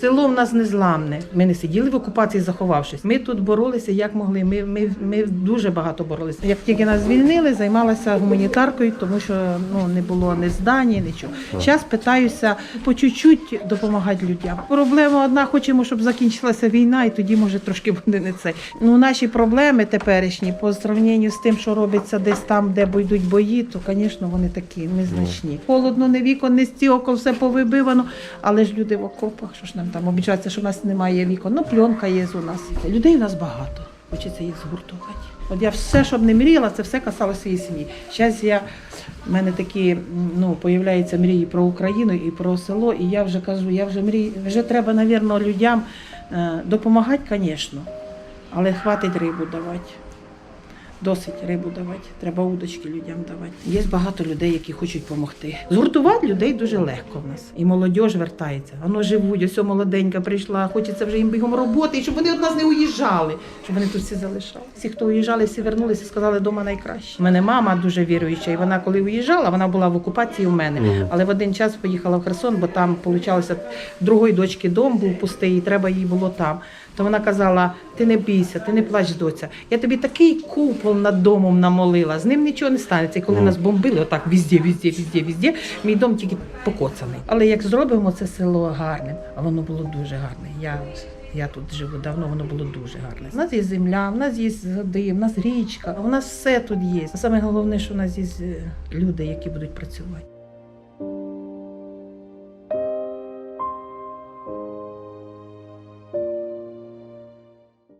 Село в нас незламне. Ми не сиділи в окупації, заховавшись. Ми тут боролися як могли. Ми, ми, ми дуже багато боролися. Як тільки нас звільнили, займалася гуманітаркою, тому що ну не було ні здані, нічого. Зараз питаюся по чуть-чуть допомагати людям. Проблема одна, хочемо, щоб закінчилася війна, і тоді може трошки буде не це. Ну наші проблеми теперішні по сравненню з тим, що робиться десь там, де йдуть бої, то, звісно, вони такі незначні. Холодно, не вікон, не стілко, все повибивано. Але ж люди в окопах, що ж нам там обіцяється, що в нас немає вікон. Ну, пленка є у нас. Людей у нас багато. Хочеться їх згуртувати. От я все, що б не мріяла, це все касалося її сім'ї. Зараз я в мене такі ну появляються мрії про Україну і про село. І я вже кажу, я вже мрію, вже треба, навірно, людям е, допомагати, звісно, але хватить рибу давати. Досить рибу давати, треба удочки людям давати. Є багато людей, які хочуть допомогти. Згуртувати людей дуже легко в нас. І молодь вертається. Воно живуть, ось молоденька прийшла, хочеться вже їм бігом роботи, і щоб вони від нас не уїжджали, щоб вони тут всі залишали. Всі, хто уїжджали, всі вернулися, сказали, вдома найкраще. У мене мама дуже віруюча, і вона, коли уїжджала, вона була в окупації у мене. Але в один час поїхала в Херсон, бо там, виходить, другої дочки дом був пустий, і треба їй було там. То вона казала: ти не бійся, ти не плач, доця. Я тобі такий купол над домом намолила, з ним нічого не станеться. І коли Мгм. нас бомбили, отак візде, візде, візде, візде. мій дом тільки покоцаний. Але як зробимо це село гарним, а воно було дуже гарне. Я, я тут живу давно, воно було дуже гарне. У нас є земля, в нас є сади, в нас річка, у нас все тут є. А саме головне, що у нас є е, люди, які будуть працювати.